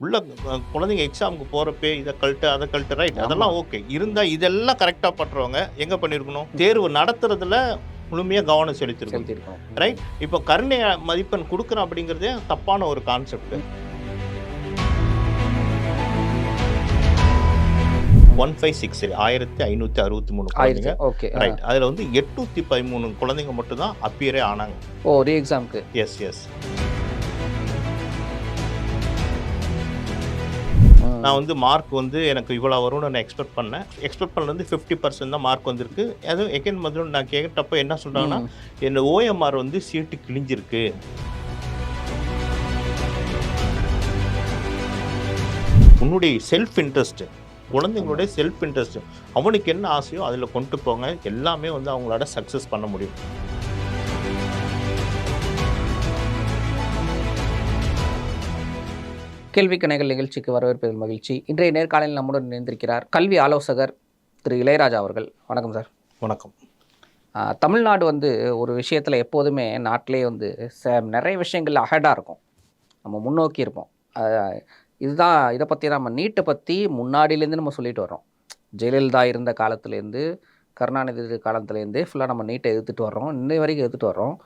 உள்ள குழந்தைங்க எக்ஸாமுக்கு போறப்பே இதை கழட்டு அதை கழட்டு ரைட் அதெல்லாம் ஓகே இருந்தா இதெல்லாம் கரெக்டா பண்றவங்க எங்க பண்ணிருக்கணும்? தேர்வு நடத்துறதுல முழுமையா கவனம் செலுத்தியிருக்கோம் ரைட் இப்போ கருணை மதிப்பெண் கொடுக்குறோம் அப்படிங்கிறதே தப்பான ஒரு கான்செப்ட் ஒன் ஃபைவ் சிக்ஸ் ஆயிரத்தி ஐநூற்றி அறுபத்தி மூணு குழந்தைங்க. ஓகே ரைட் அதில் வந்து எட்நூற்றி பதிமூணு குழந்தைங்க மட்டும்தான் அப்பியரே ஆனாங்க. ஓ ரீ எக்ஸாமுக்கு எஸ் எஸ் நான் வந்து மார்க் வந்து எனக்கு இவ்வளோ வரும்னு நான் எக்ஸ்பெக்ட் பண்ணேன். எக்ஸ்பெக்ட் பண்ணது ஃபிஃப்டி பர்சன்ட் தான் மார்க் வந்திருக்கு. அதுவும் எகெயின் வந்து நான் கேட்டப்ப என்ன சொல்கிறாங்கன்னா என்ன ஓஎம்ஆர் வந்து சீட்டு கிழிஞ்சிருக்கு. உன்னுடைய செல்ஃப் இன்ட்ரெஸ்ட் குழந்தைங்களுடைய செல்ஃப் இன்ட்ரெஸ்ட் அவனுக்கு என்ன ஆசையோ அதில் கொண்டு போங்க. எல்லாமே வந்து அவங்களோட சக்ஸஸ் பண்ண முடியும். கேள்வி கணைகள் நிகழ்ச்சிக்கு வரவேற்பதில் மகிழ்ச்சி. இன்றைய நேர்காணலில் நம்முடன் இணைந்திருக்கிறார் கல்வி ஆலோசகர் திரு இளையராஜா அவர்கள். வணக்கம் சார். வணக்கம். தமிழ்நாடு வந்து ஒரு விஷயத்தில் எப்போதுமே நாட்டிலே வந்து ச நிறைய விஷயங்கள் அஹெடாக இருக்கும். நம்ம முன்னோக்கி இருப்போம். இதுதான் இதை பற்றி நம்ம நீட்டை பற்றி முன்னாடியிலேருந்து நம்ம சொல்லிட்டு வர்றோம். ஜெயலலிதா இருந்த காலத்துலேருந்து கருணாநிதி காலத்துலேருந்தே ஃபுல்லாக நம்ம நீட்டை எதிர்த்துட்டு வர்றோம். இன்னை வரைக்கும் எதிர்த்துட்டு வர்றோம்.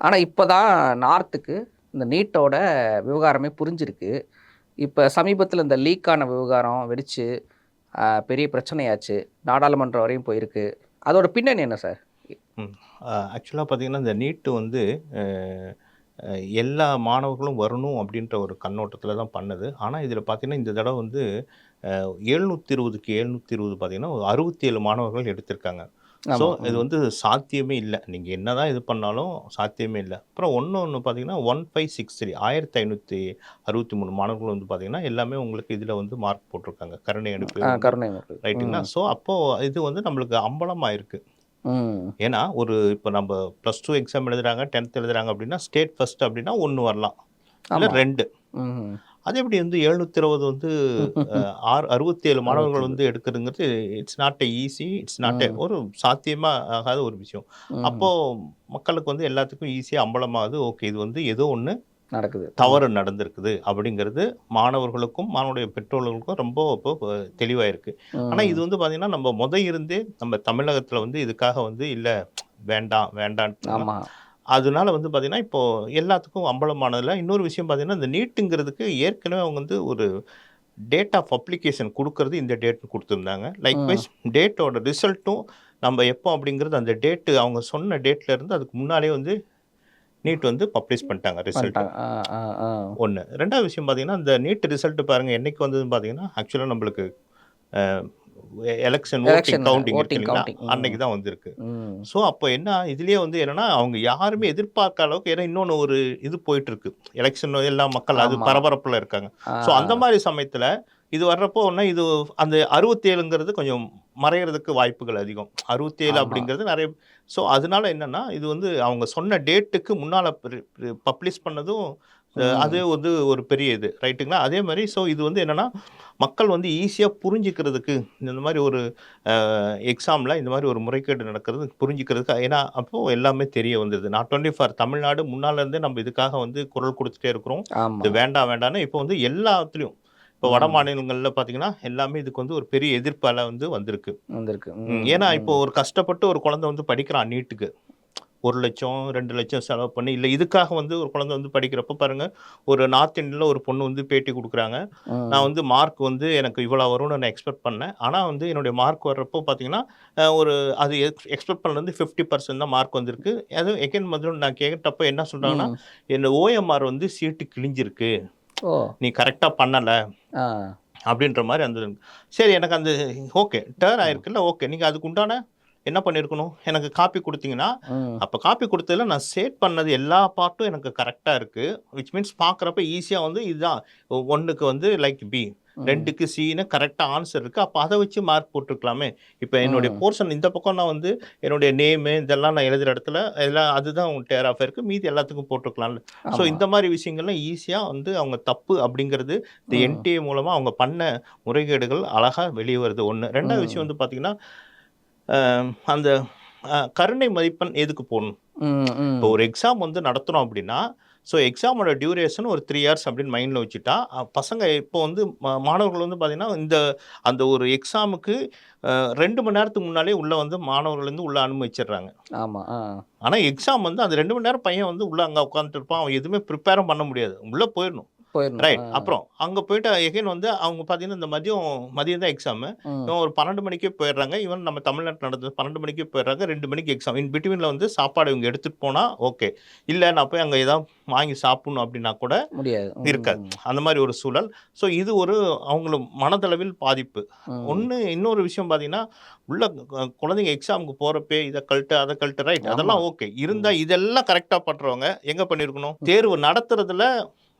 ஆனால் இப்போ தான் நார்த்துக்கு இந்த நீட்டோட விவகாரமே புரிஞ்சிருக்கு. இப்போ சமீபத்தில் இந்த லீக்கான விவகாரம் வெடித்து பெரிய பிரச்சனையாச்சு. நாடாளுமன்றம் வரையும் போயிருக்கு. அதோட பின்னணி என்ன சார்? ஆக்சுவலாக பார்த்தீங்கன்னா இந்த நீட்டு வந்து எல்லா மாணவர்களும் வரணும் அப்படின்ற ஒரு கண்ணோட்டத்தில் தான் பண்ணுது. ஆனால் இதில் பார்த்தீங்கன்னா இந்த தடவை வந்து எழுநூற்றி இருபதுக்கு எழுநூற்றி இருபது பார்த்திங்கன்னா ஒரு அறுபத்தி ஏழு மாணவர்கள் எடுத்திருக்காங்க. ஸோ. இது வந்து சாத்தியமே இல்லை. நீங்கள் என்ன தான் இது பண்ணாலும் சாத்தியமே இல்லை. அப்புறம் ஒன்று ஒன்று பார்த்தீங்கன்னா ஒன் ஃபைவ் சிக்ஸ் த்ரீ ஆயிரத்தி ஐநூற்றி அறுபத்தி மூணு மாணவர்கள் வந்து பார்த்தீங்கன்னா எல்லாமே உங்களுக்கு இதில் வந்து மார்க் போட்டிருக்காங்க. கருணை அனுப்பி கருணை. ரைட்டுங்களா? ஸோ அப்போது இது வந்து நம்மளுக்கு அம்பலமாக இருக்குது ஏன்னா ஒரு இப்போ நம்ம ப்ளஸ் டூ எக்ஸாம் எழுதுறாங்க டென்த் எழுதுறாங்க அப்படின்னா ஸ்டேட் ஃபர்ஸ்ட் அப்படின்னா ஒன்று வரலாம். இல்லை. ரெண்டு. அது எப்படி வந்து எழுநூத்தி இருபது வந்து ஆறு அறுபத்தி ஏழு மாணவர்கள் வந்து எடுக்கிறதுங்கிறது it's not easy it's not ஒரு சாத்தியமா ஆகாத ஒரு விஷயம். அப்போ மக்களுக்கு வந்து எல்லாத்துக்கும் ஈஸியாக அம்பலமாகுது ஓகே இது வந்து ஏதோ ஒன்று நடக்குது. தவறு நடந்திருக்குது அப்படிங்கிறது மாணவர்களுக்கும் மாணவருடைய பெற்றோர்களுக்கும் ரொம்ப இப்போ தெளிவாக இருக்கு ம். ஆனா இது வந்து பாத்தீங்கன்னா நம்ம முத இருந்தே நம்ம தமிழகத்துல வந்து இதுக்காக வந்து இல்ல வேண்டாம் வேண்டாம் ஆமா. அதனால வந்து பாத்தீங்கன்னா இப்போ எல்லாத்துக்கும் அம்பலமானதுல இன்னொரு விஷயம் பாத்தீங்கன்னா இந்த நீட்டுங்கிறதுக்கு ஏற்கனவே அவங்க வந்து ஒரு டேட் ஆஃப் அப்ளிகேஷன் கொடுக்கறது இந்த டேட் கொடுத்துருந்தாங்க. லைக் வைஸ் டேட்டோட ரிசல்ட்டும் நம்ம எப்போ அப்படிங்கிறது அந்த டேட்டு அவங்க சொன்ன டேட்ல இருந்து அதுக்கு முன்னாலே வந்து நீட் வந்து பப்ளிஷ் பண்ணிட்டாங்க ரிசல்ட். ஒன்று ரெண்டாவது விஷயம் பார்த்தீங்கன்னா இந்த நீட் ரிசல்ட் பாருங்கள் என்னைக்கு வந்ததுன்னு பார்த்தீங்கன்னா ஆக்சுவலாக நம்மளுக்கு எலெக்ஷன் ஓட்டிங் கவுண்டிங். அன்னைக்கு தான் வந்திருக்கு. ஸோ அப்போ என்ன இதுலேயே வந்து என்னன்னா அவங்க யாருமே எதிர்பார்க்க அளவுக்கு ஏன்னா இன்னொன்று ஒரு இது போயிட்டு இருக்கு எலெக்ஷன் எல்லா மக்கள் அது. பரபரப்பில் இருக்காங்க. ஸோ அந்த மாதிரி சமயத்தில் இது வர்றப்போ ஒன்று இது அந்த அறுபத்தேழுங்கிறது கொஞ்சம் மறையிறதுக்கு வாய்ப்புகள் அதிகம் அறுபத்தேழு. அப்படிங்கிறது நிறைய ஸோ அதனால என்னன்னா இது வந்து அவங்க சொன்ன டேட்டுக்கு முன்னால் பப்ளிஷ் பண்ணதும். அது வந்து ஒரு பெரிய இது ரைட்டுங்களா? அதே மாதிரி ஸோ இது வந்து என்னன்னா மக்கள் வந்து ஈஸியாக புரிஞ்சிக்கிறதுக்கு இந்த மாதிரி ஒரு எக்ஸாமில் இந்த மாதிரி ஒரு முறைகேடு நடக்கிறது புரிஞ்சிக்கிறதுக்கு ஏன்னா அப்போது எல்லாமே தெரிய வந்தது நாட் ஒன்லி ஃபார் தமிழ்நாடு முன்னால இருந்தே நம்ம இதுக்காக வந்து குரல் கொடுத்துட்டே இருக்கிறோம். இது வேண்டாம் வேண்டாம்னு இப்போ வந்து எல்லாத்துலேயும் இப்போ வட மாநிலங்களில் பார்த்தீங்கன்னா எல்லாமே இதுக்கு வந்து ஒரு பெரிய எதிர்ப்பால வந்து வந்திருக்கு. வந்திருக்கு. ஏன்னா இப்போ ஒரு கஷ்டப்பட்டு ஒரு குழந்தை வந்து படிக்கிறான் நீட்டுக்கு. ஒரு லட்சம் ரெண்டு லட்சம் செலவு பண்ணி இல்லை இதுக்காக வந்து ஒரு குழந்தை வந்து படிக்கிறப்ப பாருங்க ஒரு நார்த் இந்தியாவில் ஒரு பொண்ணு வந்து பேட்டி கொடுக்குறாங்க. நான் வந்து மார்க் வந்து எனக்கு இவ்வளோ வரும்னு நான் எக்ஸ்பெக்ட் பண்ணேன். ஆனால் வந்து என்னுடைய மார்க் வர்றப்போ பார்த்தீங்கன்னா ஒரு அது எக்ஸ்பெக்ட் பண்ணது வந்து ஃபிஃப்டி பர்சன்ட் தான் மார்க் வந்திருக்கு. அதுவும் எகெயின் முதல்ல நான் கேட்டப்போ என்ன சொல்கிறாங்கன்னா ம். என்ன ஓஎம்ஆர் வந்து சீட்டு கிழிஞ்சிருக்கு. நீ கரெக்டாக பண்ணலை. அப்படின்ற மாதிரி அந்த சரி எனக்கு அந்த ஓகே டேர்ன் ஆயிருக்குல்ல ஓகே. நீங்கள் அதுக்கு உண்டான என்ன பண்ணியிருக்கணும் எனக்கு காப்பி கொடுத்தீங்கன்னா. அப்போ காப்பி கொடுத்ததுல நான் சேட் பண்ணது எல்லா பார்ட்டும் எனக்கு கரெக்டாக இருக்குது விச் மீன்ஸ் பார்க்குறப்ப ஈஸியாக வந்து இதுதான். ஒன்றுக்கு வந்து லைக் பி ரெண்டுக்கு சின்னு கரெக்டாக ஆன்சர் இருக்குது அப்போ அதை வச்சு மார்க் போட்டிருக்கலாமே இப்போ என்னுடைய போர்ஷன் இந்த பக்கம் நான் வந்து என்னுடைய நேமு இதெல்லாம் நான் எழுதுகிற இடத்துல எல்லாம் அதுதான் டேர் ஆஃப் இருக்குது மீதி எல்லாத்துக்கும் போட்டிருக்கலாம்ல ஸோ. இந்த மாதிரி விஷயங்கள்லாம் ஈஸியாக வந்து அவங்க தப்பு அப்படிங்கிறது இந்த. என்டிஏ மூலமாக அவங்க பண்ண முறைகேடுகள் அழகாக வெளியே வருது. ஒன்று ரெண்டாவது விஷயம் வந்து பார்த்திங்கன்னா அந்த கருணை மதிப்பெண் எதுக்கு போடணும். இப்போ ஒரு எக்ஸாம் வந்து நடத்துகிறோம் அப்படின்னா ஸோ எக்ஸாமோட டியூரேஷன் ஒரு த்ரீ இயர்ஸ் அப்படின்னு மைண்டில் வச்சுட்டா பசங்க இப்போ வந்து மாணவர்கள் வந்து பார்த்தீங்கன்னா இந்த அந்த ஒரு எக்ஸாமுக்கு ரெண்டு மணி நேரத்துக்கு முன்னாலே உள்ளே வந்து மாணவர்கள் வந்து உள்ளே அனுமதிச்சிடுறாங்க ஆமா ஆ. ஆனால் எக்ஸாம் வந்து அந்த ரெண்டு மணி நேரம் பையன் வந்து உள்ளே அங்கே உட்காந்துட்டு இருப்பான். அவன் எதுவுமே ப்ரிப்பேரும் பண்ண முடியாது. உள்ளே போயிடணும். ரைட். அப்புறம் அங்கே போயிட்டு எகைன் வந்து அவங்க பார்த்தீங்கன்னா இந்த மதியம் மதியம் தான் எக்ஸாமு. இவன் ஒரு பன்னெண்டு மணிக்கே போயிடுறாங்க. ஈவன் நம்ம தமிழ்நாட்டில் நடந்தது பன்னெண்டு மணிக்கே போயிடுறாங்க. ரெண்டு மணிக்கு எக்ஸாம் இன் பிட்வீனில் வந்து சாப்பாடு இவங்க எடுத்துகிட்டு போனால் ஓகே இல்லை நான் போய் அங்கே ஏதாவது வாங்கி சாப்பிடணும் அப்படின்னா கூட முடியாது. இருக்காது. அந்த மாதிரி ஒரு சூழல். ஸோ இது ஒரு அவங்களுக்கு மனதளவில் பாதிப்பு. ஒன்று இன்னொரு விஷயம் பார்த்தீங்கன்னா உள்ள குழந்தைங்க எக்ஸாமுக்கு போகிறப்பே இதை கழட்டு அதை கழட்டு ரைட் அதெல்லாம் ஓகே இருந்தால் இதெல்லாம் கரெக்டாக பண்ணுறவங்க எங்கே பண்ணியிருக்கணும் தேர்வு நடத்துறதுல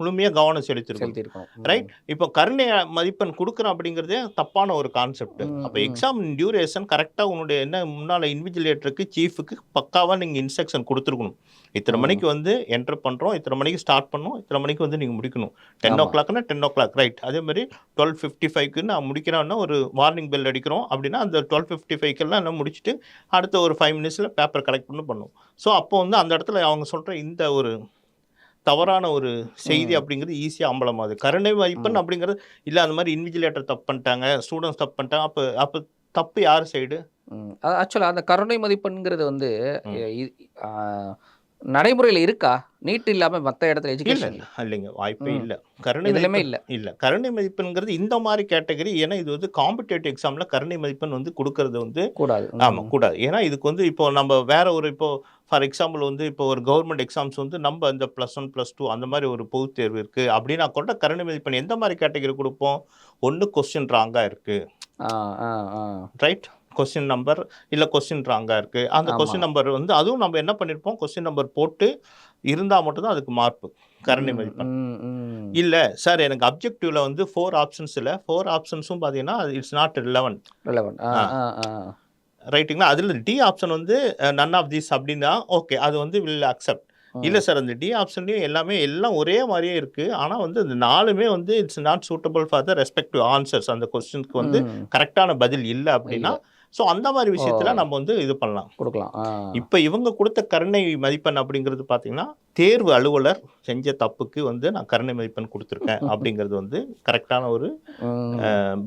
முழுமையாக கவனம் செலுத்திருக்கணும். செலுத்தியிருக்கோம் ம். ரைட் இப்போ கருணை மதிப்பெண் கொடுக்குறோம் அப்படிங்கிறதே தப்பான ஒரு கான்செப்ட் அப்போ. எக்ஸாம் டியூரேஷன் கரெக்டாக உன்னுடைய என்ன முன்னால் இன்விஜிலேட்டருக்கு சீஃபுக்கு பக்காவாக நீங்கள் இன்ஸ்ட்ரக்ஷன் கொடுத்துருக்கணும். இத்தனை. மணிக்கு வந்து என்டர் பண்ணுறோம் இத்தனை மணிக்கு ஸ்டார்ட் பண்ணோம். இத்தனை மணிக்கு வந்து நீங்கள் முடிக்கணும். டென் ஓ. கிளாக்னா டென் ஓ கிளாக் ரைட் அதே மாதிரி டுவெல் ஃபிஃப்டி ஃபைவ்க்கு நான் முடிக்கிறேன்னா ஒரு வார்னிங் பெல் அடிக்கிறோம் அப்படின்னா அந்த டுவெல் ஃபிஃப்டி ஃபைவ்க்கெல்லாம் நான் முடிச்சுட்டு அடுத்த ஒரு ஃபைவ் மினிட்ஸில் பேப்பர் கலெக்ட் பண்ணி பண்ணும் ஸோ அப்போ வந்து அந்த இடத்துல அவங்க சொல்கிற இந்த ஒரு தவறான ஒரு செய்தி. அப்படிங்கிறது ஈஸியாக அம்பலமாகுது கருணை மதிப்பெண் அப்படிங்கிறது இல்லை அந்த மாதிரி இன்விஜிலேட்டர் தப்பு பண்ணிட்டாங்க ஸ்டூடெண்ட்ஸ் தப்பு பண்ணிட்டாங்க அப்போ அப்போ தப்பு யார் சைடு ஆக்சுவலாக அந்த கருணை மதிப்பெண்ங்கிறது வந்து நடைமுறையில் இருக்கா? நீட் இல்லாமல் மற்ற இடத்துல எஜுகேஷன் இல்லைங்க. வாய்ப்பே. இல்லை. கருணை மதிப்பெண் இல்லை. இல்லை. கருணை மதிப்பெண்ங்கிறது இந்த மாதிரி கேட்டகரி ஏன்னா இது வந்து காம்படேட்டிவ் எக்ஸாமில் கருணை மதிப்பெண் வந்து கொடுக்கறது வந்து கூடாது. ஆமாம் கூடாது. ஏன்னா இதுக்கு வந்து இப்போ நம்ம வேற ஒரு இப்போ ஃபார் எக்ஸாம்பிள் வந்து இப்போ ஒரு கவர்மெண்ட் எக்ஸாம்ஸ் வந்து நம்ம இந்த ப்ளஸ் ஒன் ப்ளஸ் டூ அந்த மாதிரி ஒரு பொதுத் தேர்வு இருக்குது அப்படின்னா கூட கருணை மதிப்பெண் எந்த மாதிரி கேட்டகரி கொடுப்போம்? ஒன்று கொஸ்டின் ராங்காக இருக்குது ரைட்? கொஸ்டின் நம்பர் இல்லை கொஸ்டின் ராங்காக இருக்குது அந்த. கொஸ்டின் நம்பர் வந்து அதுவும் நம்ம என்ன பண்ணியிருப்போம் கொஸ்டின் நம்பர் போட்டு இருந்தால் மட்டும்தான் அதுக்கு மார்க் கருணை ம், மதிப்பெண். ம், ம். இல்லை சார் எனக்கு அப்ஜெக்டிவ்ல வந்து ஃபோர் ஆப்ஷன்ஸ் இல்லை. ஃபோர் ஆப்ஷன்ஸும் பார்த்தீங்கன்னா இட்ஸ் நாட். ஆ ஆ. ரைட்டுங்களா அதில் டி ஆப்ஷன் வந்து நன் ஆஃப் தீஸ் அப்படின்னா ஓகே அது வந்து வில் அக்செப்ட். இல்லை சார் அந்த டி ஆப்ஷன்லேயும் எல்லாமே எல்லாம் ஒரே மாதிரியே இருக்குது ஆனால் வந்து இந்த நாலுமே வந்து it's not suitable for the respective answers அந்த கொஸ்டினுக்கு வந்து. கரெக்டான பதில் இல்லை அப்படின்னா ஸோ அந்த மாதிரி விஷயத்தில் நம்ம வந்து இது பண்ணலாம். கொடுக்கலாம். இப்போ இவங்க கொடுத்த கருணை மதிப்பெண் அப்படிங்கிறது பார்த்தீங்கன்னா தேர்வு அலுவலர் செஞ்ச தப்புக்கு வந்து நான் கருணை மதிப்பெண் கொடுத்துருக்கேன் அப்படிங்கிறது வந்து கரெக்டான ஒரு.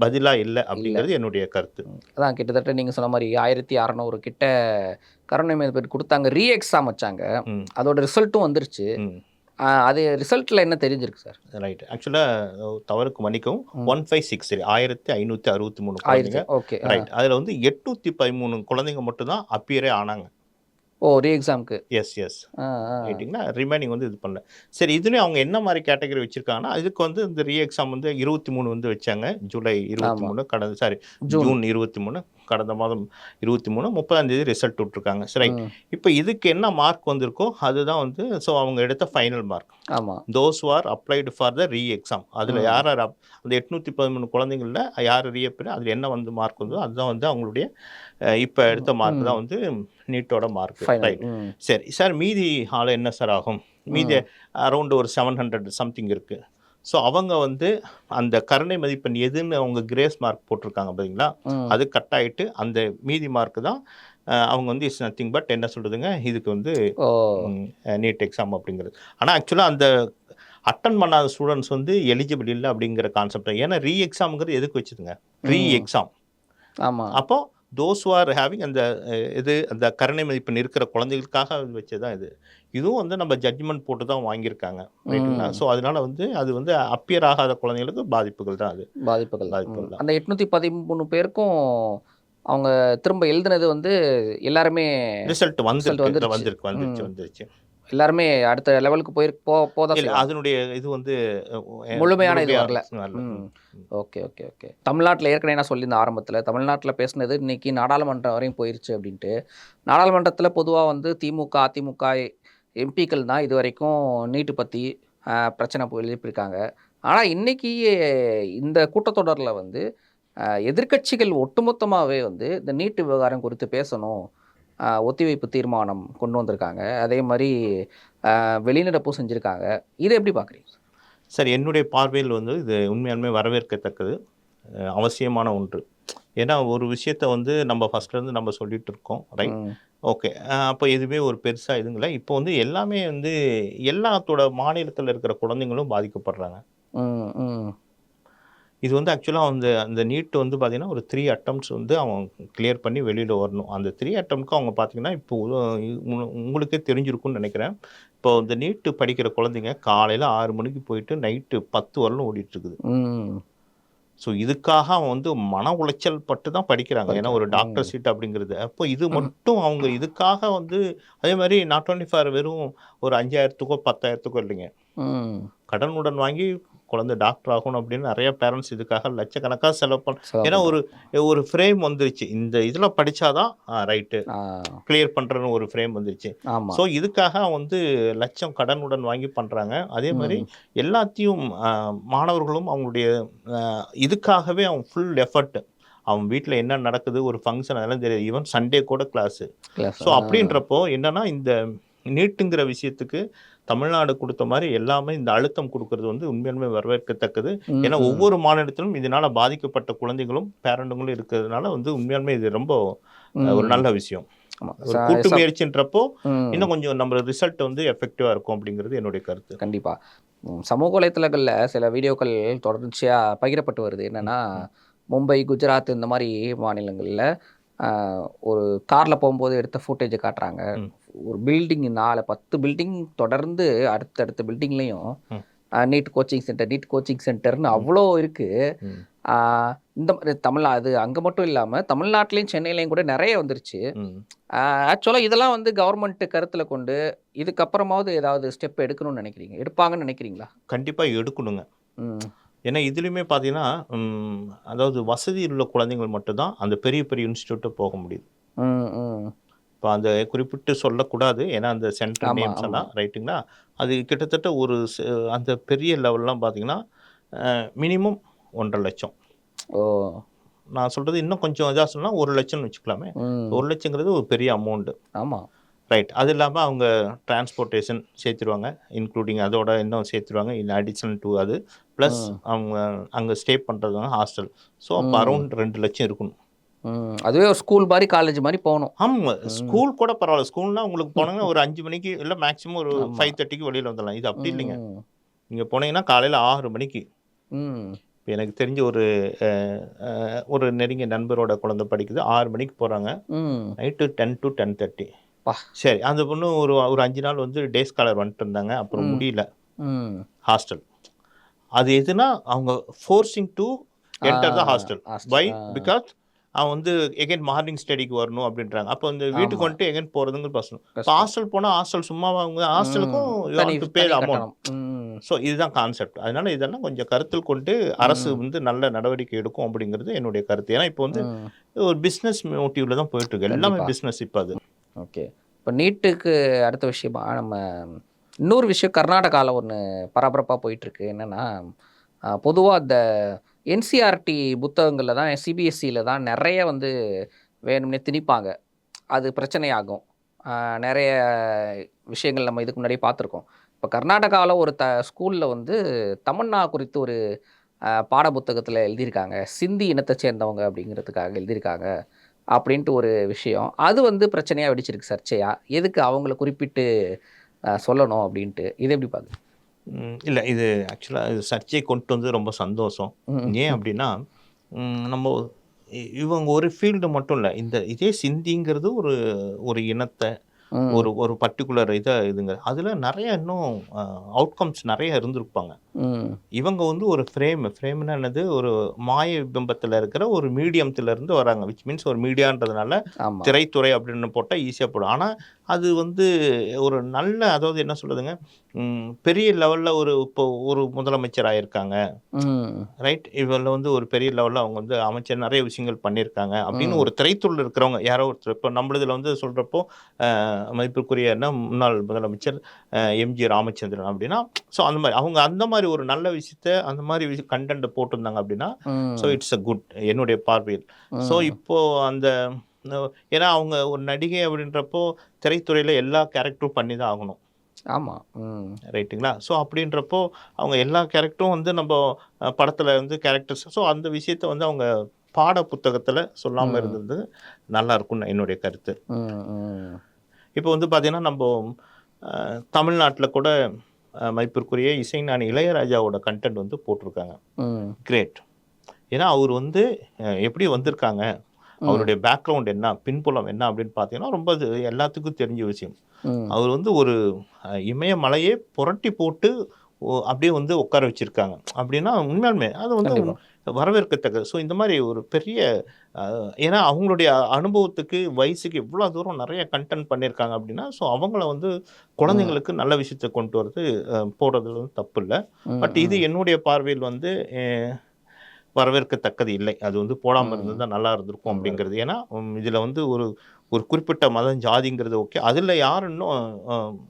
பதிலாக இல்லை அப்படிங்கிறது என்னுடைய கருத்து. அதான் கிட்டத்தட்ட நீங்கள் சொன்ன மாதிரி ஆயிரத்தி அறநூறு கிட்ட கருணை மதிப்பெண் கொடுத்தாங்க ரீ எக்ஸாம் வச்சாங்க அதோட ரிசல்ட்டும் வந்துருச்சு. அது ரிசல்ட்டில் என்ன தெரிஞ்சிருக்கு சார்? ரைட் ஆக்சுவலாக தவறுக்கு மன்னிக்கவும். ம். ஒன் ஃபைவ் சிக்ஸ் சரி ஆயிரத்தி ஐநூற்றி அறுபத்தி மூணு குழந்தைங்க. ஓகே ரைட் அதில் வந்து எட்நூற்றி பதிமூணு குழந்தைங்க மட்டும்தான் அப்பியரே ஆனாங்க. ஓ ரீ எக்ஸாமுக்கு எஸ் எஸ் ரைட்டிங்களா ரிமைனிங் வந்து இது பண்ணல. சரி இதுலேயும் அவங்க என்ன மாதிரி கேட்டகரி வச்சுருக்காங்கன்னா இதுக்கு வந்து இந்த ரீ எக்ஸாம் வந்து இருபத்தி மூணு வந்து வச்சாங்க. ஜூலை இருபத்தி. மூணு கடந்த சாரி ஜூன் இருபத்தி மூணு கடந்த மாதம் இருபத்தி மூணு முப்பதாம் தேதி ரிசல்ட் விட்ருக்காங்க சரி. இப்போ இதுக்கு என்ன மார்க் வந்திருக்கோ அதுதான் வந்து ஸோ அவங்க எடுத்த ஃபைனல் மார்க் ஆமா. Those are applied for the re exam அதில். யார் யார் அந்த எட்நூற்றி பதிமூணு குழந்தைங்களில் யார் ரீ அப்ளை அதில் என்ன வந்து மார்க் வந்தோ அதுதான் வந்து அவங்களுடைய இப்போ எடுத்த மார்க். தான் வந்து நீட்டோட மார்க் ரைட் சரி. சார் மீதி ஆள் என்ன சார் ஆகும்? மீதி அரௌண்ட் ஒரு செவன் ஹண்ட்ரட் சம்திங் இருக்குது ஸோ அவங்க வந்து அந்த கருணை மதிப்பெண் எதுன்னு அவங்க கிரேஸ் மார்க் போட்டிருக்காங்க பார்த்தீங்களா. அது கட் ஆயிட்டு அந்த மீதி மார்க் தான் அவங்க வந்து இட்ஸ் நத்திங் பட் என்ன சொல்கிறதுங்க இதுக்கு வந்து நீட் எக்ஸாம் அப்படிங்கிறது. ஆனால் ஆக்சுவலாக அந்த அட்டன் பண்ணாத ஸ்டூடெண்ட்ஸ் வந்து எலிஜிபிள் இல்லை அப்படிங்கிற கான்செப்ட் ஏன்னா ரீ எக்ஸாம்ங்கிறது எதுக்கு வச்சுதுங்க? ரீ. எக்ஸாம் ஆமா. அப்போ தோஸ் ஆர் ஹேவிங் அந்த இது அந்த கருணை மதிப்பெண் இருக்கிற குழந்தைகளுக்காக வச்சு தான் இது இதுவும் வந்து நம்ம ஜட்ஜ்மெண்ட் போட்டு தான் வாங்கியிருக்காங்க ரைட்டுங்களா. ஸோ அதனால வந்து அது வந்து அப்பியர் ஆகாத குழந்தைகளுக்கு பாதிப்புகள் தான் அது பாதிப்புகள் பாதிப்புகள். அந்த எட்நூத்தி பதிமூணு பேருக்கும் அவங்க திரும்ப எழுதுனது வந்து எல்லாருமே ரிசல்ட் வந்து வந்துருச்சு. வந்திருக்கு வந்துருச்சு. வந்துருச்சு எல்லாருமே அடுத்த லெவலுக்கு போய் போ போதான். அதனுடைய இது வந்து முழுமையான இது வரல. Okay okay okay. தமிழ்நாட்டில் ஏற்கனவே நான் சொல்லியிருந்தேன் ஆரம்பத்தில் தமிழ்நாட்டில் பேசுனது இன்னைக்கு நாடாளுமன்றம் வரையும் போயிருச்சு அப்படின்ட்டு. நாடாளுமன்றத்தில் பொதுவாக வந்து திமுக அதிமுக எம்பிக்கள் தான் இது வரைக்கும் நீட்டு பற்றி பிரச்சனை போய் எழுப்பியிருக்காங்க. ஆனால் இன்னைக்கு இந்த கூட்டத்தொடரில் வந்து ஆஹ், எதிர்க்கட்சிகள் ஒட்டுமொத்தமாகவே வந்து இந்த நீட்டு விவகாரம் குறித்து பேசணும் ஒத்திவைப்பு தீர்மானம் கொண்டு வந்திருக்காங்க. அதே மாதிரி வெளிநடப்பும் செஞ்சுருக்காங்க. இதை எப்படி பார்க்குறீங்க? சரி என்னுடைய பார்வையில் வந்து இது உண்மையாலுமே வரவேற்கத்தக்கது அவசியமான ஒன்று. ஏன்னா ஒரு விஷயத்த வந்து நம்ம ஃபர்ஸ்ட்லேருந்து நம்ம சொல்லிட்டு இருக்கோம் ரைட். ஓகே. அப்போ எதுவுமே ஒரு பெருசாக இதுங்கள இப்போ வந்து எல்லாமே வந்து எல்லாத்தோட மாநிலத்தில் இருக்கிற குழந்தைங்களும் பாதிக்கப்படுறாங்க. இது வந்து ஆக்சுவலாக வந்து அந்த நீட் வந்து பார்த்தீங்கன்னா ஒரு த்ரீ அட்டம்ப்ட்ஸ் வந்து அவன் கிளியர் பண்ணி வெளியில் வரணும். அந்த த்ரீ அட்டம்ப்ட்க்கு அவங்க பார்த்தீங்கன்னா இப்போ உங்களுக்கே தெரிஞ்சிருக்கும்னு நினைக்கிறேன். இப்போ இந்த நீட்டு படிக்கிற குழந்தைங்க காலையில் ஆறு மணிக்கு போயிட்டு நைட்டு பத்து வரலும் ஓடிட்டு இருக்குது ம். ஸோ இதுக்காக அவன் வந்து மன உளைச்சல் பட்டு தான் படிக்கிறாங்க. ஏன்னா ஒரு. டாக்டர் சீட் அப்படிங்கிறது. அப்போ இது மட்டும் அவங்க இதுக்காக வந்து அதே மாதிரி நாட் only ஃபார் வெறும் ஒரு அஞ்சாயிரத்துக்கோ பத்தாயிரத்துக்கோ இல்லைங்க. கடனுடன் வாங்கி குழந்தை டாக்டர் ஆகணும் அப்படின்னு நிறைய பேரண்ட்ஸ் இதுக்காக லட்சக்கணக்காக செலவு பண்ண ஏன்னா ஒரு ஒரு ஃப்ரேம் வந்துருச்சு. இந்த இதில் படிச்சாதான் ரைட்டு கிளியர் பண்ணுறன்னு ஒரு ஃப்ரேம் வந்துருச்சு. ஸோ இதுக்காக வந்து லட்சம் கடனுடன் வாங்கி பண்ணுறாங்க அதே மாதிரி எல்லாத்தையும் மாணவர்களும் அவங்களுடைய இதுக்காகவே அவன் ஃபுல் எஃபர்ட் அவன் வீட்டில் என்ன நடக்குது ஒரு ஃபங்க்ஷன் அதெல்லாம் தெரியாது. ஈவன் சண்டே கூட கிளாஸு. ஸோ அப்படின்றப்போ என்னன்னா இந்த நீட்டுங்கிற விஷயத்துக்கு தமிழ்நாடு கொடுத்த மாதிரி எல்லாமே இந்த அழுத்தம் கொடுக்கறது வந்து உண்மையாலுமே வரவேற்கத்தக்கது. ஏன்னா. ஒவ்வொரு மாநிலத்திலும் இதனால பாதிக்கப்பட்ட குழந்தைகளும் பேரண்ட்டுங்களும் இருக்கிறதுனால வந்து உண்மையாலுமே இது ரொம்ப ஒரு நல்ல விஷயம். கூட்டு முயற்சின்றப்போ. இன்னும் கொஞ்சம் நம்ம ரிசல்ட் வந்து எஃபெக்டிவா இருக்கும் அப்படிங்கிறது என்னுடைய கருத்து. கண்டிப்பா. சமூக வலைத்தளங்களில் சில வீடியோக்கள் தொடர்ச்சியா பகிரப்பட்டு வருது. என்னன்னா மும்பை குஜராத் இந்த மாதிரி மாநிலங்களில் ஒரு காரில் போகும்போது எடுத்த ஃபுட்டேஜை காட்டுறாங்க. ஒரு பில்டிங் நாலு பத்து பில்டிங் தொடர்ந்து அடுத்தடுத்த பில்டிங்லேயும். NEET coaching centre NEET coaching சென்டர்னு அவ்வளோ இருக்கு ம். ஆஹ் இந்த மாதிரி தமிழ் அது அங்கே மட்டும் இல்லாமல் தமிழ்நாட்டிலையும் சென்னையிலையும் கூட நிறைய வந்துருச்சு. ஆக்சுவலாக இதெல்லாம் வந்து கவர்மெண்ட் கருத்தில் கொண்டு இதுக்கப்புறமாவது ஏதாவது ஸ்டெப் எடுக்கணும்னு நினைக்கிறீங்க எடுப்பாங்கன்னு நினைக்கிறீங்களா கண்டிப்பா எடுக்கணுங்க ஏன்னா இதுலையுமே பார்த்தீங்கன்னா அதாவது வசதி உள்ள குழந்தைகள் மட்டும்தான் அந்த பெரிய பெரிய இன்ஸ்டியூட்டை போக முடியுது. இப்போ அந்த குறிப்பிட்டு சொல்லக்கூடாது. ஏன்னா அந்த சென்ட்ரல் ஆமா, நேம்ஸ். எல்லாம் ரைட்டுங்களா அது கிட்டத்தட்ட ஒரு அந்த பெரிய லெவல்லாம் பார்த்தீங்கன்னா மினிமம் ஒன்றரை லட்சம். ஓ. நான் சொல்கிறது இன்னும் கொஞ்சம் இதாக சொன்னால் ஒரு லட்சம்னு வச்சுக்கலாமே. ஒரு லட்சங்கிறது ஒரு பெரிய அமௌண்ட்டு ஆமாம் ரைட் அது இல்லாமல் அவங்க டிரான்ஸ்போர்ட்டேஷன் சேர்த்துருவாங்க. இன்க்ளூடிங் அதோட இன்னும் சேர்த்துருவாங்க. இன் அடிஷனல் டு அது. ப்ளஸ் அவங்க அங்கே ஸ்டே பண்ணுறது ஹாஸ்டல் ஸோ அப்போ அரௌண்ட் ரெண்டு லட்சம் இருக்கணும். அதுவே ஒரு ஸ்கூல் மாதிரி காலேஜ் மாதிரி போகணும். ஆமாம் ஸ்கூல் கூட பரவாயில்ல. ஸ்கூல்னா உங்களுக்கு போனீங்கன்னா ஒரு அஞ்சு மணிக்கு இல்லை மேக்ஸிமம் ஒரு ஃபைவ் தேர்ட்டிக்கு வெளியில் வந்துடலாம் இது அப்படி இல்லைங்க. நீங்கள் போனீங்கன்னா காலையில் ஆறு மணிக்கு. இப்போ எனக்கு தெரிஞ்ச ஒரு ஒரு நெருங்கிய நண்பரோட குழந்தை படிக்குது. ஆறு மணிக்கு போகிறாங்க night ten to ten thirty. சரி அந்த பொண்ணு ஒரு ஒரு அஞ்சு நாள் வந்து டே ஸ்காலர் வந்துட்டு இருந்தாங்க. அப்புறம் முடியல. ஹாஸ்டல் அது எதுனா அவங்க forcing to enter the hostel ah. Because அவன் வந்து எகைன் மார்னிங் ஸ்டடிக்கு வரணும் அப்படின்றாங்க. அப்போ இந்த வீட்டுக்கு வந்துட்டு எகைன் போகிறதுங்க பசங்க இப்போ ஹாஸ்டல் போனால் ஹாஸ்டல் சும்மா அவங்க ஹாஸ்டலுக்கும் பே தனி அமௌண்ட் ஸோ இதுதான் கான்செப்ட் அதனால இதெல்லாம் கொஞ்சம் கருத்தில் கொண்டு அரசு வந்து நல்ல நடவடிக்கை எடுக்கும் அப்படிங்கிறது என்னுடைய கருத்து. ஏன்னா இப்போ வந்து. ஒரு பிஸ்னஸ் மோட்டிவ்ல தான் போயிட்டு இருக்கு. எல்லாமே. பிஸ்னஸ் இப்போ அது. ஓகே. இப்போ நீட்டுக்கு அடுத்த விஷயமா நம்ம இன்னொரு விஷயம் கர்நாடகாவில் ஒன்று பரபரப்பாக போயிட்டுருக்கு. என்னென்னா பொதுவாக இந்த என்சிஆர்டி புத்தகங்களில் தான் சிபிஎஸ்சியில் தான் நிறைய வந்து வேணும்னே திணிப்பாங்க. அது பிரச்சனையாகும். நிறைய விஷயங்கள் நம்ம இதுக்கு முன்னாடி பார்த்துருக்கோம். இப்போ கர்நாடகாவில் ஒரு த ஸ்கூலில் வந்து தமன்னா குறித்து ஒரு பாட புத்தகத்தில் எழுதியிருக்காங்க. சிந்தி இனத்தை சேர்ந்தவங்க அப்படிங்கிறதுக்காக எழுதியிருக்காங்க. அப்படின்ட்டு ஒரு விஷயம். அது வந்து பிரச்சனையாக வெடிச்சிருக்கு சர்ச்சையா எதுக்கு அவங்கள குறிப்பிட்டு சொல்லணும் அப்படின்ட்டு? இது எப்படி பார்க்குது இல்ல இது ஆக்சுவலாக இது சர்ச்சையை கொண்டு வந்து ரொம்ப சந்தோஷம். ஏன் அப்படின்னா நம்ம இவங்க ஒரு ஃபீல்டு மட்டும் இல்லை இந்த இதே சிந்திங்கிறது ஒரு ஒரு இனத்தை. ஒரு ஒரு பர்டிகுலர் இதை இதுங்க அதில் நிறைய இன்னும் அவுட்கம்ஸ் நிறைய இருந்திருப்பாங்க. இவங்க வந்து ஒரு ஃப்ரேம் ஃப்ரேம்னா என்னது? ஒரு மாய பிம்பத்தில் இருக்கிற ஒரு மீடியத்துல இருந்து வராங்க. விச் மீன்ஸ் ஒரு மீடியான்றதுனால திரைத்துறை அப்படின்னு போட்டால் ஈஸியாக போடும். ஆனால் அது வந்து ஒரு நல்ல அதாவது என்ன சொல்லுதுங்க பெரிய லெவலில் ஒரு இப்போ ஒரு முதலமைச்சர் ஆயிருக்காங்க. ரைட் இவரில் வந்து ஒரு பெரிய லெவலில் அவங்க வந்து அமைச்சர் நிறைய விஷயங்கள் பண்ணியிருக்காங்க. அப்படின்னு ஒரு திரைத்துறையில் இருக்கிறவங்க யாரோ ஒருத்தர். இப்போ நம்மளதில் வந்து சொல்கிறப்போ மதிப்பிற்குரிய என்ன முன்னாள் முதலமைச்சர் எம்ஜி ராமச்சந்திரன் அப்படின்னா ஸோ அந்த மாதிரி அவங்க அந்த மாதிரி ஒரு நல்ல விஷயத்த அந்த மாதிரி விஷயம் கண்டென்ட்டை போட்டிருந்தாங்க அப்படின்னா ஸோ இட்ஸ் அ குட் என்னுடைய பார்வையில். ஸோ இப்போ அந்த ஏன்னா அவங்க ஒரு நடிகை அப்படின்றப்போ திரைத்துறையில் எல்லா கேரக்டரும் பண்ணி தான் ஆகணும். ஆமாம் ரைட்டுங்களா? ஸோ அப்படின்றப்போ அவங்க எல்லா கேரக்டரும் வந்து நம்ம படத்தில் வந்து கேரக்டர்ஸ் ஸோ அந்த விஷயத்த வந்து அவங்க பாட புத்தகத்தில் சொல்லாமல். இருந்தது நல்லா இருக்கும்னு என்னுடைய கருத்து. இப்போ வந்து பார்த்தீங்கன்னா நம்ம தமிழ்நாட்டில் கூட மதிப்பிற்குரிய இசைஞானி இளையராஜாவோட கண்டென்ட் வந்து போட்டிருக்காங்க. கிரேட் ஏன்னா அவர் வந்து எப்படி வந்திருக்காங்க? அவருடைய பேக்ரவுண்ட் என்ன? பின்புலம் என்ன? அப்படின்னு பார்த்தீங்கன்னா ரொம்ப அது எல்லாத்துக்கும் தெரிஞ்ச விஷயம். அவர் வந்து ஒரு இமயமலையே புரட்டி போட்டு அப்படியே வந்து உட்கார வச்சிருக்காங்க. அப்படின்னா உண்மையாலுமே அது வந்து. வரவேற்கத்தக்கது ஸோ இந்த மாதிரி ஒரு பெரிய ஏன்னா அவங்களுடைய அனுபவத்துக்கு வயசுக்கு எவ்வளோ தூரம் நிறைய கண்டென்ட் பண்ணியிருக்காங்க அப்படின்னா ஸோ அவங்கள வந்து குழந்தைங்களுக்கு நல்ல விஷயத்தை கொண்டு வரது போடுறது வந்து தப்பு இல்லை. பட் இது என்னுடைய பார்வையில் வந்து வரவேற்கத்தக்கது இல்லை. அது வந்து போடாமல் இருந்திருந்தா நல்லா இருந்திருக்கும் அப்படிங்கிறது. ஏன்னா இதுல வந்து ஒரு ஒரு குறிப்பிட்ட மதம் ஜாதிங்கிறது ஓகே அதுல யார் இன்னும்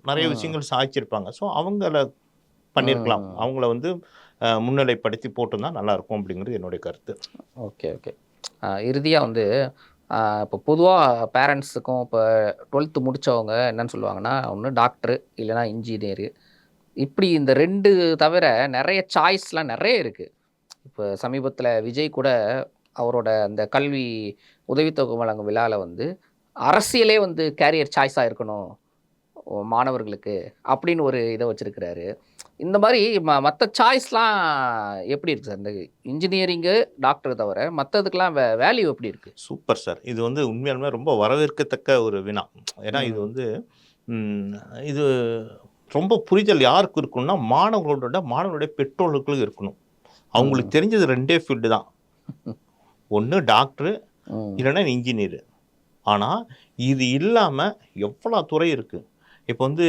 நிறைய விஷயங்கள் சாதிச்சிருப்பாங்க. ஸோ அவங்கள பண்ணியிருக்கலாம் அவங்கள வந்து முன்னிலைப்படுத்தி போட்டிருந்தா நல்லாயிருக்கும் அப்படிங்கிறது என்னுடைய கருத்து. Okay okay. இறுதியாக வந்து இப்போ பொதுவாக பேரண்ட்ஸுக்கும் இப்போ டுவெல்த்து முடித்தவங்க என்னன்னு சொல்லுவாங்கன்னா ஒன்று டாக்டரு இல்லைனா இன்ஜினியரு. இப்படி இந்த ரெண்டு தவிர நிறைய சாய்ஸ்லாம் நிறைய இருக்குது இப்போ சமீபத்தில் விஜய் கூட அவரோட அந்த கல்வி உதவித்தொகை வழங்கும் விழாவில் வந்து அரசியலே வந்து கேரியர் சாய்ஸாக இருக்கணும் மாணவர்களுக்கு அப்படின்னு ஒரு இதை வச்சுருக்கிறாரு. இந்த மாதிரி ம மற்ற சாய்ஸ்லாம் எப்படி இருக்குது சார் இந்த இன்ஜினியரிங்கு டாக்டர் தவிர மற்றதுக்கெலாம் வே வேல்யூ எப்படி இருக்குது சூப்பர் சார் இது வந்து உண்மையாலுமே ரொம்ப வரவேற்கத்தக்க ஒரு வினா. ஏன்னா இது. வந்து இது ரொம்ப புரிதல் யாருக்கு இருக்கும்னா மாணவர்களோட மாணவர்களுடைய பெற்றோர்களுக்கு இருக்கணும். அவங்களுக்கு தெரிஞ்சது ரெண்டே ஃபீல்டு தான். ஒன்று டாக்டரு இல்லைன்னா இன்ஜினியர் ஆனால் இது இல்லாமல் எவ்வளோ துறை இருக்குது இப்போ வந்து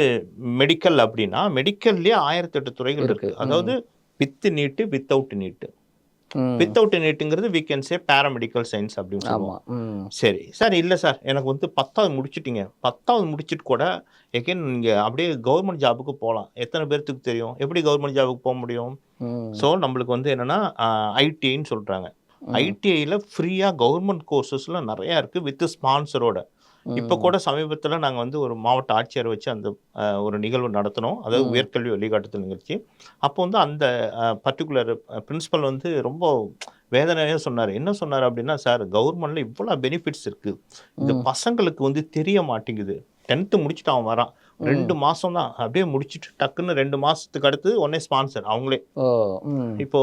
மெடிக்கல் அப்படின்னா மெடிக்கல்லேயே ஆயிரத்தெட்டு துறைகள் இருக்கு. அதாவது வித் நீட்டு வித்தவுட் நீட்டு. ம். வித்தவுட் நீட்டுங்கிறது we can say paramedical science அப்படின்னு சொல்லுவோம். ம். சரி. சார் இல்லை சார். எனக்கு வந்து பத்தாவது முடிச்சிட்டீங்க. பத்தாவது முடிச்சிட்டு கூட எகைன் நீங்கள் அப்படியே கவர்மெண்ட் ஜாபுக்கு போகலாம் எத்தனை பேர்த்துக்கு தெரியும்? எப்படி கவர்மெண்ட் ஜாபுக்கு போக முடியும்? ஸோ நம்மளுக்கு வந்து என்னென்னா ஐடிஐன்னு சொல்கிறாங்க. ஐடிஐயில் ஃப்ரீயாக கவர்மெண்ட் கோர்சஸ்லாம் நிறையா இருக்குது வித் ஸ்பான்சரோட இப்போ கூட சமீபத்தில் நாங்கள் வந்து ஒரு மாவட்ட ஆட்சியர் வச்சு அந்த ஒரு நிகழ்வு நடத்தினோம். அதாவது. உயர்கல்வி வழிகாட்டுதல் நிகழ்ச்சி. அப்போ வந்து அந்த பர்டிகுலர் பிரின்சிபல் வந்து ரொம்ப வேதனையாக சொன்னார். என்ன சொன்னார் அப்படின்னா சார் கவர்மெண்ட்ல இவ்வளோ பெனிஃபிட்ஸ் இருக்குது இந்த. பசங்களுக்கு வந்து தெரிய மாட்டேங்குது. டென்த்து முடிச்சுட்டு அவன் வரான். ரெண்டு மாதம் தான் அப்படியே முடிச்சுட்டு டக்குன்னு ரெண்டு மாதத்துக்கு அடுத்து உடனே ஸ்பான்சர் அவங்களே. இப்போ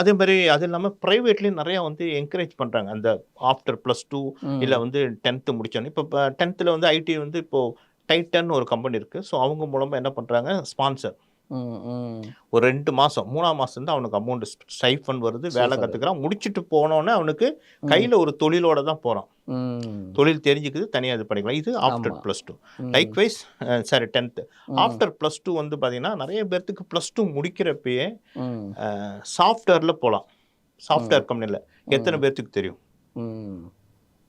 அதே மாதிரி அது இல்லாமல் ப்ரைவேட்லேயும் நிறையா வந்து என்கரேஜ் பண்ணுறாங்க அந்த ஆஃப்டர் ப்ளஸ் டூ. இல்லை வந்து டென்த்து முடிச்சோன்னே இப்போ டென்த்தில் வந்து ஐடி வந்து இப்போது டைட்டன் ஒரு கம்பெனி இருக்குது ஸோ அவங்க மூலமாக என்ன பண்ணுறாங்க ஸ்பான்சர் ஒரு ரெண்டு மாதம் மூணாம் மாதம் தான் அவனுக்கு அமௌண்ட் ஸ்டைஃபன் வருது வேலை. கற்றுக்கிறான் முடிச்சுட்டு போனோன்னே அவனுக்கு கையில் ஒரு தொழிலோட தான் போகிறான் தொழில் தெரிஞ்சுக்குது தனியாக இது பண்ணிக்கலாம். இது after. Plus two. Likewise sorry tenth. After plus two வந்து பார்த்தீங்கன்னா நிறைய பேர்த்துக்கு ப்ளஸ் டூ முடிக்கிறப்பயே சாஃப்ட்வேரில் போகலாம் சாஃப்ட்வேர் கம்பெனியில் எத்தனை பேர்த்துக்கு தெரியும்?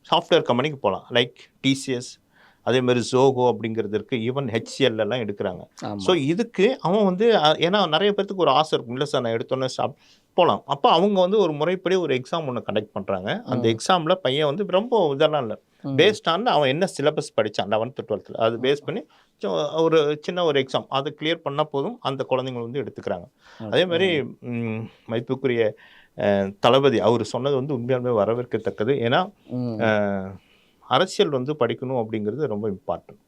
சாஃப்ட்வேர் கம்பெனிக்கு போகலாம் லைக் டிசிஎஸ் அதே மாதிரி ஜோகோ அப்படிங்கிறது இருக்குது ஈவன் ஹெச்சிஎல் எல்லாம் எடுக்கிறாங்க. ஸோ இதுக்கு அவன் வந்து ஏன்னா நிறைய பேர்த்துக்கு ஒரு ஆசை இருக்கும். இல்லை சார் நான் எடுத்தோன்னே சாப் போகலாம் அப்போ அவங்க வந்து ஒரு முறைப்படி ஒரு எக்ஸாம் ஒன்று கண்டக்ட் பண்ணுறாங்க அந்த எக்ஸாமில் பையன் வந்து ரொம்ப இதெல்லாம் இல்லை. பேஸ்ட் ஆன் அவன் என்ன சிலபஸ் படித்தான் லெவன்த்து டுவெல்த்தில் அது பேஸ் பண்ணி ஒரு சின்ன ஒரு எக்ஸாம் அதை கிளியர் பண்ணால் போதும். அந்த குழந்தைங்க வந்து எடுத்துக்கிறாங்க. அதே மாதிரி மதிப்புக்குரிய தளபதி அவர் சொன்னது வந்து உண்மையாலுமே வரவேற்கத்தக்கது. ஏன்னா அரசியல் வந்து படிக்கணும் அப்படிங்கிறது ரொம்ப இம்பார்ட்டன்ட்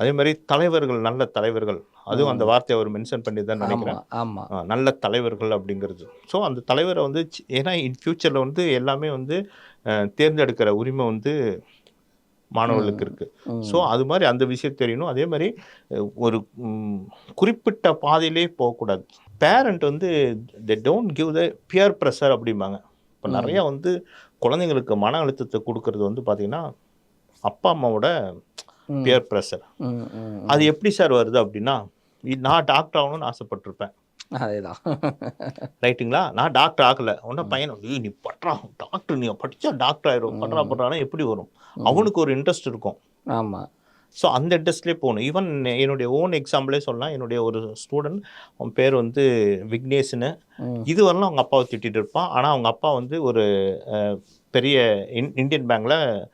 அதே மாதிரி தலைவர்கள் நல்ல தலைவர்கள். அதுவும் அந்த வார்த்தையை அவர் மென்ஷன் பண்ணி தான் நினைக்கிறேன். ஆமா. அஹ், நல்ல தலைவர்கள் அப்படிங்கிறது. ஸோ அந்த தலைவரை வந்து ஏன்னா இன் ஃபியூச்சரில் வந்து எல்லாமே வந்து தேர்ந்தெடுக்கிற உரிமை வந்து மாணவர்களுக்கு இருக்கு. ம். ஸோ அது மாதிரி அந்த விஷயம் தெரியணும். அதே மாதிரி ஒரு குறிப்பிட்ட பாதையிலே போகக்கூடாது. பேரண்ட் வந்து they don't give the peer pressure அப்படிம்பாங்க. இப்போ. நிறைய வந்து குழந்தைங்களுக்கு மன அழுத்தத்தை கொடுக்கறது வந்து பார்த்தீங்கன்னா அப்பா அம்மாவோட. பியர் ப்ரெஷர் அது எப்படி சார் வருது அப்படின்னா நான் டாக்டர் ஆகணும்னு ஆசைப்பட்டிருப்பேன். அதேதான். ரைட்டுங்களா? நான் டாக்டர் ஆகல. உடனே பையனை "ஏய், நீ பட்றா டாக்டர் நீ படிச்சா டாக்டர் ஆயிரும் பட்றா பட்றானா எப்படி வரும்? அவனுக்கு ஒரு இன்ட்ரெஸ்ட் இருக்கும். ஆமா. ஸோ அந்த இன்ட்ரெஸ்ட்லேயே போகணும். ஈவன் என்னுடைய ஓன் எக்ஸாம்பிளே சொல்லலாம். என்னுடைய ஒரு ஸ்டூடெண்ட் அவன் பேர் வந்து விக்னேஷ்னு. ம். இது வரலாம் அவங்க அப்பாவை திட்டிட்டு இருப்பான். ஆனால் அவங்க அப்பா வந்து ஒரு பெரிய இந்தியன் பேங்க்ல ம்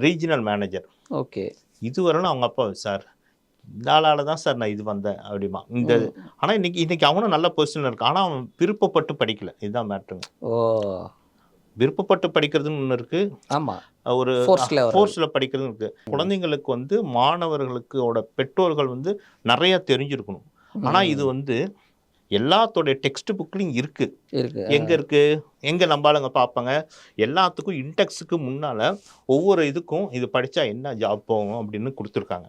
ரீஜனல் மேனேஜர் ஓகே. இது வரலாம் அவங்க அப்பா சார் இந்த ஆளால தான் சார் நான் இது வந்தேன் அப்படிமா. இந்த ஆனால் இன்னைக்கு இன்னைக்கு அவனும் நல்ல பொசிஷனில் இருக்கான். ஆனால் அவன் விருப்பப்பட்டு படிக்கல. இதுதான் மேட்ருங்க ஓ. விருப்பப்பட்டு படிக்கிறதுன்னு ஒன்று இருக்கு. ஆமா. ஒரு. ஃபோர்ஸில் படிக்கிறது இருக்கு. குழந்தைங்களுக்கு வந்து மாணவர்களுக்கோட பெற்றோர்கள் வந்து நிறைய தெரிஞ்சிருக்கணும். ஆனா இது வந்து எல்லாத்தோடைய டெக்ஸ்ட் புக்லையும் இருக்கு. இருக்கு எங்க இருக்கு? எங்க நம்பாளுங்க பார்ப்பாங்க எல்லாத்துக்கும் இன்டெக்ஸுக்கு முன்னால ஒவ்வொரு இதுக்கும் இது படிச்சா என்ன ஜாப் போகும் அப்படின்னு கொடுத்துருக்காங்க.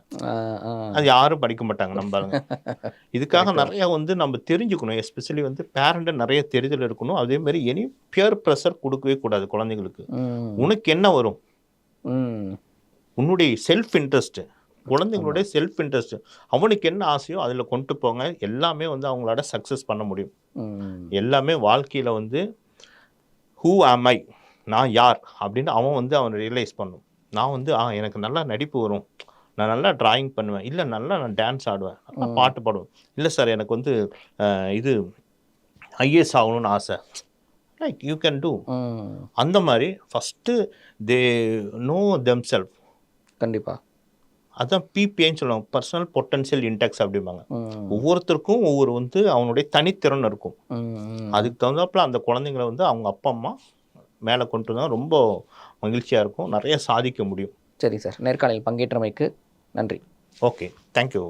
அது யாரும் படிக்க மாட்டாங்க நம்பாளுங்க. இதுக்காக நிறைய வந்து நம்ம தெரிஞ்சுக்கணும். எஸ்பெஷலி வந்து பேரண்ட்டை நிறைய தெரிதல் இருக்கணும் அதே மாதிரி எனி பியர் ப்ரெஷர் கொடுக்கவே கூடாது குழந்தைங்களுக்கு உனக்கு என்ன வரும். உன்னுடைய செல்ஃப் இன்ட்ரெஸ்ட் குழந்தைங்களுடைய செல்ஃப் இன்ட்ரெஸ்ட் அவனுக்கு என்ன ஆசையோ அதில் கொண்டு போங்க. எல்லாமே வந்து அவங்களோட சக்ஸஸ் பண்ண முடியும். எல்லாமே வாழ்க்கையில் வந்து ஹூ am I? நான் யார்? அப்படின்னு அவன் வந்து அவன் ரியலைஸ் பண்ணும். நான் வந்து ஆ எனக்கு நல்லா நடிப்பு வரும். நான் நல்லா டிராயிங் பண்ணுவேன். இல்லை நல்லா நான் டான்ஸ் ஆடுவேன். நல்லா பாட்டு பாடுவேன். இல்லை சார் எனக்கு வந்து இது ஐஏஎஸ் ஆகணும்னு ஆசை. Like you can do. அந்த மாதிரி first they know them self கண்டிப்பா. அதான் பிபிஐன்னு சொல்லுவாங்க. பர்சனல் பொட்டன்ஷியல் இன்டெக்ஸ் அப்படிம்பாங்க. ஒவ்வொருத்தருக்கும் ஒவ்வொரு வந்து அவனுடைய தனித்திறன் இருக்கும். அதுக்கு தகுந்தாப்புல அந்த குழந்தைங்களை வந்து அவங்க அப்பா அம்மா மேலே கொண்டு வந்தால் ரொம்ப மகிழ்ச்சியாக இருக்கும். நிறைய சாதிக்க முடியும். சரி சார். நேர்காணலில் பங்கேற்றமைக்கு நன்றி. ஓகே. தேங்க்யூ